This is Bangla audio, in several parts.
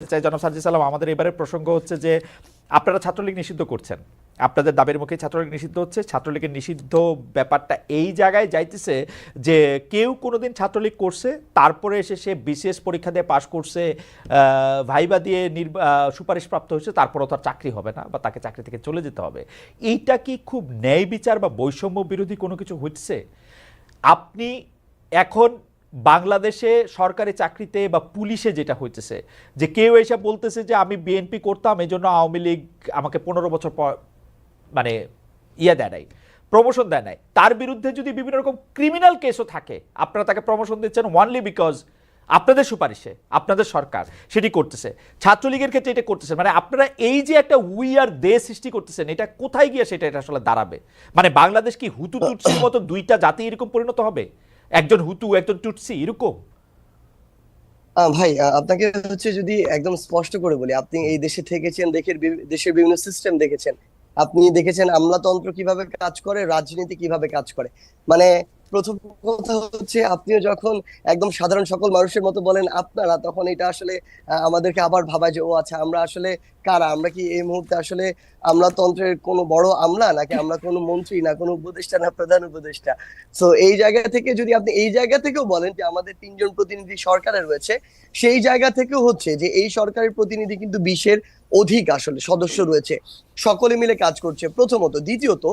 চাই জনাব সার্জি সালাম আমাদের এবারের প্রসঙ্গ হচ্ছে যে আপনারা ছাত্রলীগ নিষিদ্ধ করছেন। আপনাদের দাবির মুখে ছাত্রলীগ নিষিদ্ধ হচ্ছে ছাত্রলীগের নিষিদ্ধ ব্যাপারটা এই জায়গায় যাইতেছে যে কেউ কোনোদিন ছাত্রলীগ করছে তারপরে এসে সে বিশেষ পরীক্ষা দিয়ে পাশ করছে ভাইবা দিয়ে আহ, সুপারিশপ্রাপ্ত হয়েছে তারপরও তার চাকরি হবে না বা তাকে চাকরি থেকে চলে যেতে হবে। এইটা কি খুব ন্যায় বিচার বা বৈষম্য বিরোধী কোনো কিছু হচ্ছে? আপনি এখন বাংলাদেশে সরকারি চাকরিতে বা পুলিশে যেটা হইতেছে যে কেউ এসে বলতেছে যে আমি বিএনপি করতাম এই জন্য আওয়ামী লীগ আমাকে পনেরো বছর পর মানে ইয়ে দেয় নাই প্রমোশন দেয় নাই। তার বিরুদ্ধে যদি বিভিন্ন রকম ক্রিমিনাল কেসও থাকে আপনারা তাকে প্রমোশন দিচ্ছেন ওয়ানলি বিকজ আপনাদের সুপারিশে আপনাদের সরকার সেটি করতেছে। ছাত্রলীগের ক্ষেত্রে এটা করতেছে। মানে আপনারা এই যে একটা উই আর দে সৃষ্টি করতেছেন এটা কোথায় গিয়ে সেটা এটা আসলে দাঁড়াবে? মানে বাংলাদেশ কি হুতু টুটসির মতো দুইটা জাতি এরকম পরিণত হবে? একজন হুতু, একজন টুটসি, এরকম? ভাই আপনাকে হচ্ছে যদি একদম স্পষ্ট করে বলি, আপনি এই দেশে থেকেছেন, দেশের দেশের বিভিন্ন সিস্টেম দেখেছেন। আপনি দেখেছেন আমলাতন্ত্র কীভাবে কাজ করে, রাজনীতি কীভাবে কাজ করে। মানে প্রথম কথা হচ্ছে, আপনিও যখন একদম সাধারণ সকল মানুষের মতো বলেন আপনারা, তখন এটা আসলে আমাদেরকে আবার ভাবায় যে, ও আচ্ছা আমরা আসলে কারা? আমরা কি এই মুহূর্তে আসলে আমলাতন্ত্রের কোনো বড় আমলা নাকি আমরা কোনো মন্ত্রী, না কোনো উপদেষ্টা, না প্রধান উপদেষ্টা? সো এই জায়গা থেকে যদি আপনি এই জায়গা থেকেও বলেন যে, আমাদের তিনজন প্রতিনিধি সরকারে রয়েছে, সেই জায়গা থেকেও হচ্ছে যে, এই সরকারের প্রতিনিধি কিন্তু বিশের অধিক আসলে সদস্য রয়েছে। সকলে মিলে কাজ করছে। প্রথমত। দ্বিতীয়ত,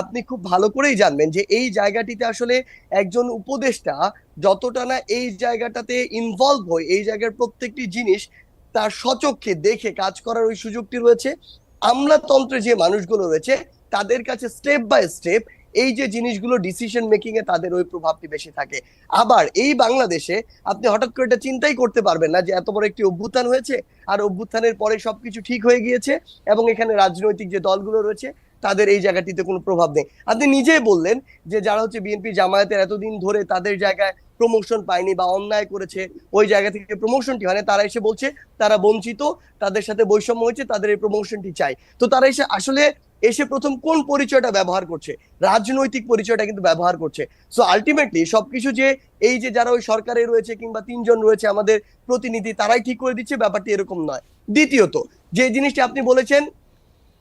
আপনি খুব ভালো করেই জানবেন যে এই জায়গাটিতে আসলে একজন উপদেষ্টা যতটা না এই জায়গাটাতে ইনভলভ হয়, এই জায়গার প্রত্যেকটি জিনিস তার সচক্ষে দেখে কাজ করার ওই সুযোগটি রয়েছে। আমলাতন্ত্রে যে মানুষগুলো রয়েছে, তাদের কাছে স্টেপ বাই স্টেপ এই যে জিনিসগুলো ডিসিশন মেকিং এ তাদের ওই প্রভাবটি বেশি থাকে। আবার এই বাংলাদেশে আপনি হঠাৎ করে এটা চিন্তাই করতে পারবেন না যে এত বড় একটি অভ্যুত্থান হয়েছে আর অভ্যুত্থানের পরে সবকিছু ঠিক হয়ে গিয়েছে এবং এখানে রাজনৈতিক যে দলগুলো রয়েছে তাদের এই জায়গাটিতে কোনো প্রভাব নেই। আপনি নিজেই বললেন যে যারা হচ্ছে বিএনপি জামায়াতের এতদিন ধরে তাদের জায়গায় প্রমোশন পায়নি বা অন্যায় করেছে, ওই জায়গা থেকে প্রমোশনটি হয় তারা এসে বলছে তারা বঞ্চিত, তাদের সাথে বৈষম্য হয়েছে, তাদের এই প্রমোশনটি চাই। তো তারা এসে আসলে এসে প্রথম কোন পরিচয়টা ব্যবহার করছে? রাজনৈতিক পরিচয়টা কিন্তু ব্যবহার করছে। সো আলটিমেটলি সবকিছু যে এই যে যারা ওই সরকারে রয়েছে কিংবা তিনজন রয়েছে আমাদের প্রতিনিধি, তারাই ঠিক করে দিচ্ছে, ব্যাপারটি এরকম নয়। দ্বিতীয়ত, যে জিনিসটি আপনি বলেছেন,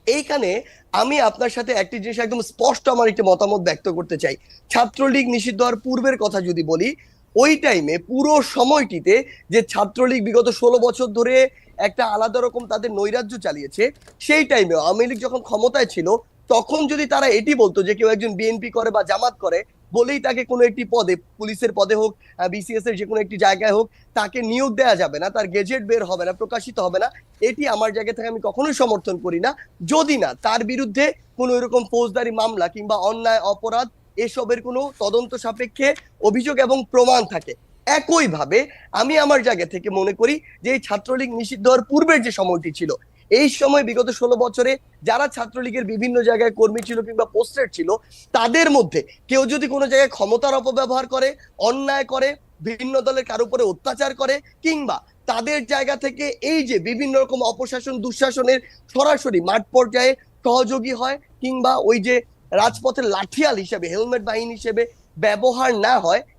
এইখানে আমি আপনার সাথে একটি জিনিস একদম স্পষ্ট আমার একটি মতামত ব্যক্ত করতে চাই। ছাত্রলীগ নিষিদ্ধ হওয়ার পূর্বের কথা যদি বলি, ওই টাইমে পুরো সময়টিতে যে ছাত্রলীগ বিগত ষোলো বছর ধরে একটা আলাদা রকম তাদের নৈরাজ্য চালিয়েছে। সেই টাইমে আওয়ামী লীগ যখন ক্ষমতায় ছিল, তখন যদি তারা এটি বলতো যে কেউ একজন বিএনপি করে বা জামাত করে, বলেই তাকে কোনো একটি পদে, পুলিশের পদে হোক বিসিএস এর যে কোনো একটি জায়গায় হোক, তাকে নিয়োগ দেওয়া যাবে না, তার গেজেট বের হবে না, প্রকাশিত হবে না। এটি আমার জায়গা থেকে আমি কখনোই সমর্থন করি না। যদি না, তার বিরুদ্ধে কোনো এরকম ফৌজদারি মামলা কিংবা অন্যায়, অপরাধ, এসবের কোনো তদন্ত সাপেক্ষে অভিযোগ এবং প্রমাণ থাকে। একইভাবে আমি আমার জায়গা থেকে মনে করি যে এই ছাত্রলীগ নিষিদ্ধ হওয়ার পূর্বের যে সময়টি ছিল, এই সময় বিগত ষোলো বছরে যারা ছাত্রলীগের বিভিন্ন জায়গায় কর্মী ছিল কিংবা পোস্টেড ছিল, তাদের মধ্যে কেউ যদি কোনো জায়গায় ক্ষমতার অপব্যবহার করে, অন্যায় করে বিভিন্ন দলের কারও উপরে অত্যাচার করে, কিংবা তাদের জায়গা থেকে এই যে বিভিন্ন রকম অপশাসন, দুঃশাসনের সরাসরি মাঠ পর্যায়ে সহযোগী হয়, কিংবা ওই যে রাজপথের লাঠিয়াল হিসেবে, হেলমেট বাহিনী হিসেবে ব্যবহার না হয়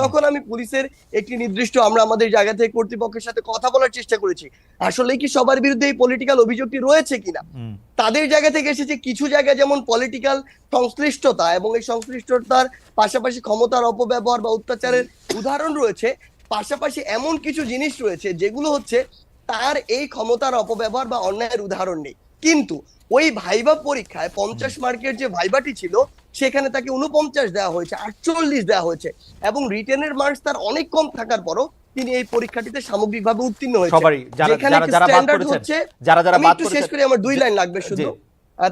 তখন আমি পুলিশের একটি নির্দিষ্ট আমরা আমাদের জায়গা থেকে কর্তৃপক্ষের সাথে কথা বলার চেষ্টা করেছি। আসলে কি সবার বিরুদ্ধে এই পলিটিক্যাল অভিযোগটি রয়েছে কিনা? তাদের জায়গা থেকে এসেছে কিছু জায়গায় যেমন পলিটিক্যাল সংশ্লিষ্টতা এবং এই সংশ্লিষ্টতার পাশাপাশি ক্ষমতার অপব্যবহার বা অত্যাচারের উদাহরণ রয়েছে। পাশাপাশি এমন কিছু জিনিস রয়েছে যেগুলো হচ্ছে তার এই ক্ষমতার অপব্যবহার বা অন্যায়ের উদাহরণ নেই। কিন্তু ওই ভাইবা পরীক্ষায় পঞ্চাশ মার্কের যে ভাইবাটি ছিল সেখানে তাকে উনপঞ্চাশ দেওয়া হয়েছে আটচল্লিশ দেওয়া হয়েছে এবং রিটেনের মার্কস তার অনেক কম থাকার পরও তিনি এই পরীক্ষাটিতে সামগ্রিকভাবে উত্তীর্ণ হয়েছে সবারই যেখানে স্ট্যান্ডার্ড হচ্ছে যারা যারা বাদ একটু শেষ করি আমার দুই লাইন লাগবে শুধু।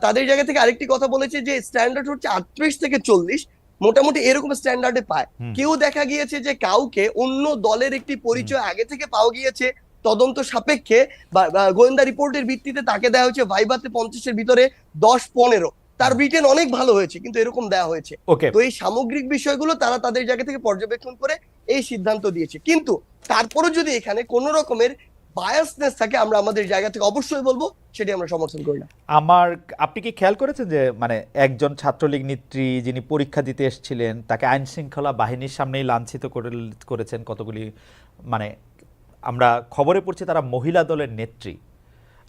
তাদের জায়গা থেকে আরেকটি কথা বলেছে যে স্ট্যান্ডার্ড হচ্ছে আটত্রিশ থেকে চল্লিশ মোটামুটি এরকম স্ট্যান্ডার্ডে পায়। কেউ দেখা গিয়েছে যে কাউকে অন্য দলের একটি পরিচয় আগে থেকে পাওয়া গিয়েছে তদন্ত সাপেক্ষে গোয়েন্দা রিপোর্টের ভিত্তিতে তাকে দেওয়া হয়েছে ভাইবাতে পঞ্চাশের ভিতরে দশ পনেরো। তার ব্রিটেন অনেক ভালো হয়েছে কিন্তু এরকম দেওয়া হয়েছে। তো এই সামগ্রিক বিষয়গুলো তারা তাদের জায়গা থেকে পর্যবেক্ষণ করে এই সিদ্ধান্ত দিয়েছে। কিন্তু তারপরও যদি এখানে কোন রকমের বায়াসনেস থাকে আমরা আমাদের জায়গা থেকে অবশ্যই বলব সেটি আমরা সমর্থন করি না। আমার আপনি কি খেয়াল করেছেন যে মানে একজন ছাত্রলীগ নেত্রী যিনি পরীক্ষা দিতে এসেছিলেন তাকে আইন শৃঙ্খলা বাহিনীর সামনেই লাঞ্ছিত করে- করেছেন কতগুলি মানে আমরা খবরে পড়ছি তারা মহিলা দলের নেত্রী।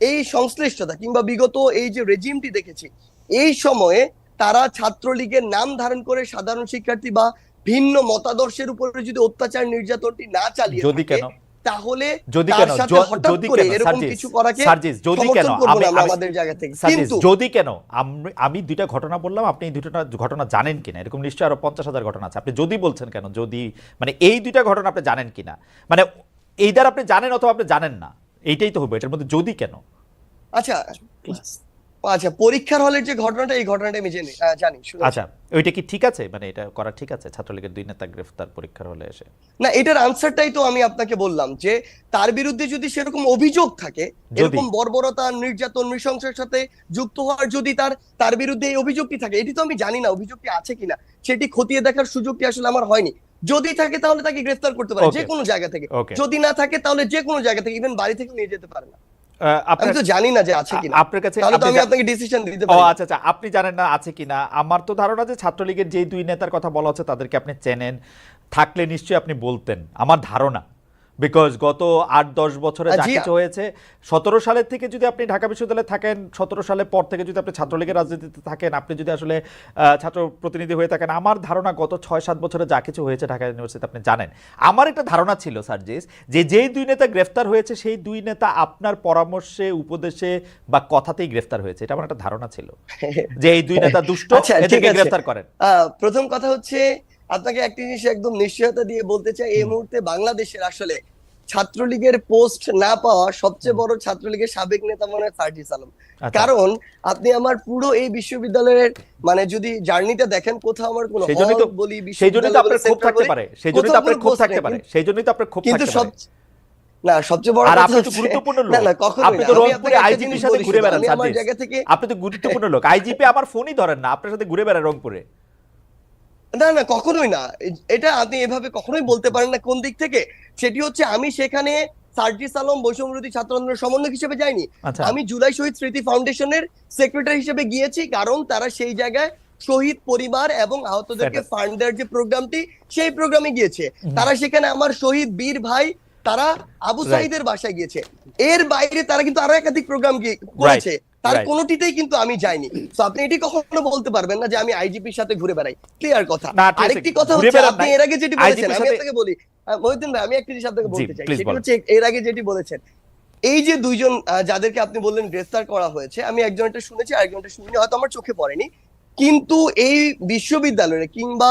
এই সংশ্লিষ্টতা কিংবা বিগত এই যে রেজিমটি দেখেছি এই সময়ে তারা ছাত্রলীগের নাম ধারণ করে সাধারণ শিক্ষার্থী বা ভিন্ন মতাদর্শের উপরে যদি অত্যাচার নির্যাতনটি না চালিয়ে যদি কেন? তাহলে যদি কেন? যদি কেন? সার্জিস যদি কেন? আমাদের জায়গা থেকে। কিন্তু যদি কেন? আমি দুইটা ঘটনা বললাম আপনি এই দুটো ঘটনা জানেন কিনা? এরকম নিশ্চয়ই আরও পঞ্চাশ হাজার ঘটনা আছে। আপনি যদি বলছেন কেন? যদি মানে এই দুইটা ঘটনা আপনি জানেন কিনা? মানে এই দ্বারা আপনি জানেন অথবা আপনি জানেন না? এইটাই তো হবে এটার মধ্যে যদি কেন? আচ্ছা আচ্ছা পরীক্ষার হলের যে ঘটনাটা এই ঘটনাটা আমি জেনে জানি আচ্ছা ওইটা কি ঠিক আছে? মানে এটা করা ঠিক আছে? ছাত্রলীগের দুই নেতা গ্রেফতার পরীক্ষার হলে এসে? না এটার আনসারটাই তো আমি আপনাকে বললাম যে তার বিরুদ্ধে যদি সেরকম অভিযোগ থাকে। এরকম বর্বরতা নির্যাতন নৃশংসের সাথে যুক্ত হওয়ার যদি তার তার বিরুদ্ধে এই অভিযোগটি থাকে এটি তো আমি জানি না অভিযোগটি আছে কিনা। সেটি খতিয়ে দেখার সুযোগটি আসলে আমার হয়নি। যদি থাকে তাহলে তাকে গ্রেফতার করতে পারে যে কোনো জায়গা থেকে। যদি না থাকে তাহলে যে কোনো জায়গা থেকে ইভেন বাড়ি থেকে নিয়ে যেতে পারে না। আমি আপনার তো জানি না যে আছে কিনা। আপনার কাছে তাহলে তো আমি আপনাকে ডিসিশন দিতে পারি। আচ্ছা আচ্ছা আপনি জানেন না আছে কিনা। আমার তো ধারণা যে ছাত্রলীগের যেই দুই নেতার কথা বলা হচ্ছে তাদেরকে আপনি চেনেন। থাকলে নিশ্চয়ই আপনি বলতেন। আমার ধারণা। বিকজ গত আট দশ বছরে যা কিছু হয়েছে সতেরো সালের থেকে যদি আপনি ঢাকা বিশ্ববিদ্যালয়ে থাকেন সতেরো সালের পর থেকে যদি আপনি ছাত্রলীগের রাজনীতিতে থাকেন আপনি যদি আসলে ছাত্র প্রতিনিধি হয়ে থাকেন আমার ধারণা গত ছয় সাত বছরে যা কিছু হয়েছে ঢাকা ইউনিভার্সিটিতে আপনি জানেন। আমার একটা ধারণা ছিল সার্জিস যে যেই দুই নেতা গ্রেফতার হয়েছে সেই দুই নেতা আপনার পরামর্শে উপদেশে বা কথাতেই গ্রেফতার হয়েছে। এটা আমার একটা ধারণা ছিল। যে এই দুই নেতা দুষ্ট আচ্ছা। গ্রেফতার করেন। প্রথম কথা হচ্ছে আপনাকে একটি জিনিস একদম নিশ্চয়তা দিয়ে বলতে চাই এই মুহূর্তে বাংলাদেশের আসলে ছাত্রলীগের পোস্ট না পাওয়া সবচেয়ে বড় ছাত্রলীগের সাবেক নেতা মনে হয় আলম। আচ্ছা। কারণ আপনি আমার পুরো এই বিশ্ববিদ্যালয়ের মানে যদি জার্নিটা দেখেন কোথাও আমার কোনো তো- বলি বিশ্ববিদ্যালয় ক্ষোভ থাকতে পারে। সেই জন্যই তো আপনার ক্ষোভ থাকতে পারে। সেই জন্যই তো আপনার ক্ষোভ থাকতে পারে। না সবচেয়ে বড় কথা হচ্ছে- গুরুত্বপূর্ণ লোক না কখনো আপনি তো রংপুরে আইজিপির সাথে ঘুরে বেড়ান আমার জায়গা থেকে আপনি তো গুরুত্বপূর্ণ লোক। আইজিপি আমার ফোনই ধরেন না আপনার সাথে ঘুরে বেড়ায় রংপুরে। না না কখনোই না। এটা আপনি এভাবে কখনোই বলতে পারেন না কোন দিক থেকে। সেটি হচ্ছে আমি সেখানে সার্জিস আলম বৈষম্যবিরোধী ছাত্র আন্দোলনের সমন্বয়ক হিসেবে যাইনি। আচ্ছা। আমি জুলাই শহীদ স্মৃতি ফাউন্ডেশনের সেক্রেটারি হিসেবে গিয়েছি কারণ তারা সেই জায়গায় শহীদ পরিবার এবং আহতদেরকে ফান্ড দেওয়ার যে প্রোগ্রামটি সেই প্রোগ্রামে গিয়েছে। তারা সেখানে আমার শহীদ বীর ভাই তারা আবু. সাইদের বাসায় গিয়েছে। এর বাইরে তারা কিন্তু আরও একাধিক প্রোগ্রাম করেছে। তার. কোনোটিতেই কিন্তু আমি যাইনি। তো আপনি এটি কখনো বলতে পারবেন না যে আমি আইজিপির সাথে ঘুরে বেড়াই। ক্লিয়ার কথা। আরেকটি কথা হচ্ছে আপনি এর আগে যেটি বলেছেন আমি আপনাকে বলি মহিউদ্দিন ভাই আমি একটি জিনিস আপনাকে বলতে চাই। সেটি হচ্ছে এর আগে যেটি বলেছেন এই যে দুইজন যাদেরকে আপনি বললেন গ্রেফতার করা হয়েছে আমি একজনটা শুনেছি আরেকজনটা শুনিনি হয়তো আমার চোখে পড়েনি। কিন্তু এই বিশ্ববিদ্যালয়ে কিংবা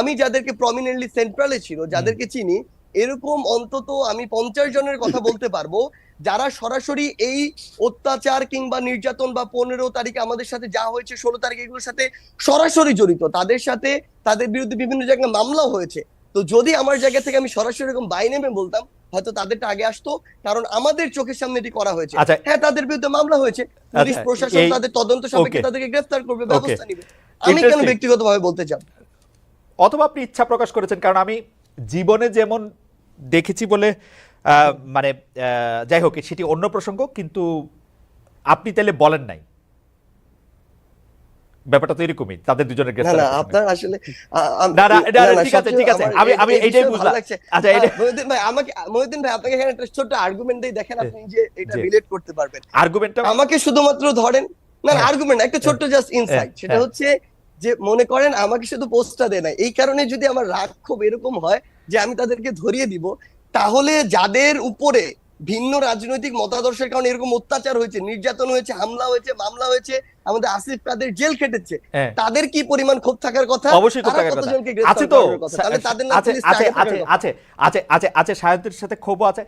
আমি যাদেরকে প্রমিনেন্টলি সেন্ট্রালে ছিল যাদেরকে চিনি এরকম অন্তত আমি পঞ্চাশ জনের কথা বলতে পারব যারা সরাসরি এই অত্যাচার কিংবা নির্যাতন বা পনেরো তারিখে আমাদের সাথে যা হয়েছে ষোলো তারিখে এগুলোর সাথে সরাসরি জড়িত তাদের সাথে তাদের বিরুদ্ধে বিভিন্ন জায়গায় মামলাও হয়েছে। তো যদি আমার জায়গা থেকে আমি সরাসরি এরকম বাই নেমে বলতাম হয়তো তাদেরটা আগে আসতো কারণ আমাদের চোখের সামনে এটি করা হয়েছে। আচ্ছা। হ্যাঁ তাদের বিরুদ্ধে মামলা হয়েছে। পুলিশ আচ্ছা, প্রশাসন তাদের তদন্ত সাপেক্ষে তাদেরকে গ্রেফতার করবে ব্যবস্থা নিবে। আমি কেন. ব্যক্তিগতভাবে বলতে চাই? অথবা আপনি ইচ্ছা প্রকাশ করেছেন কারণ আমি জীবনে যেমন দেখেছি বলে মানে যাই হোক সেটি অন্য প্রসঙ্গ কিন্তু আপনি তাহলে বলেন নাই ব্যাপারটা তো এরকমই তাদের দুজনের না গ্রেফতার না আপনার আসলে আ- না, না, এটা- না, না, ঠিক আছে, ঠিক আছে। আমি- আমি এইটাই বুঝলাম। আচ্ছা, এটা- মহিউদ্দিন ভাই আমাকে মহিউদ্দিন ভাই আপনাকে এখানে একটা আর্গুমেন্ট দেখেন আপনি যে এটা। রিলেট করতে পারবেন আর্গুমেন্টটা আমাকে শুধুমাত্র ধরেন না হ্যাঁ। আর্গুমেন্ট একটা ছোট্ট জাস্ট ইনসাইট হ্যাঁ, সেটা হ্যাঁ। হচ্ছে যে মনে করেন আমাকে শুধু পোস্টটা দেয় না এই কারণে যদি আমার রাগ খুব এরকম হয় যে আমি তাদেরকে ধরিয়ে দিব তাহলে যাদের উপরে ভিন্ন রাজনৈতিক মতাদর্শের কারণে এরকম অত্যাচার হয়েছে নির্যাতন হয়েছে হামলা হয়েছে মামলা হয়েছে আমাদের আসিফ কাদের জেল খেটেছে হ্যাঁ। তাদের কি পরিমাণ ক্ষোভ থাকার কথা? অবশ্যই থাকার কথা। আছে তো আছে আছে আছে আছে আছে সাথে ক্ষোভ আছে।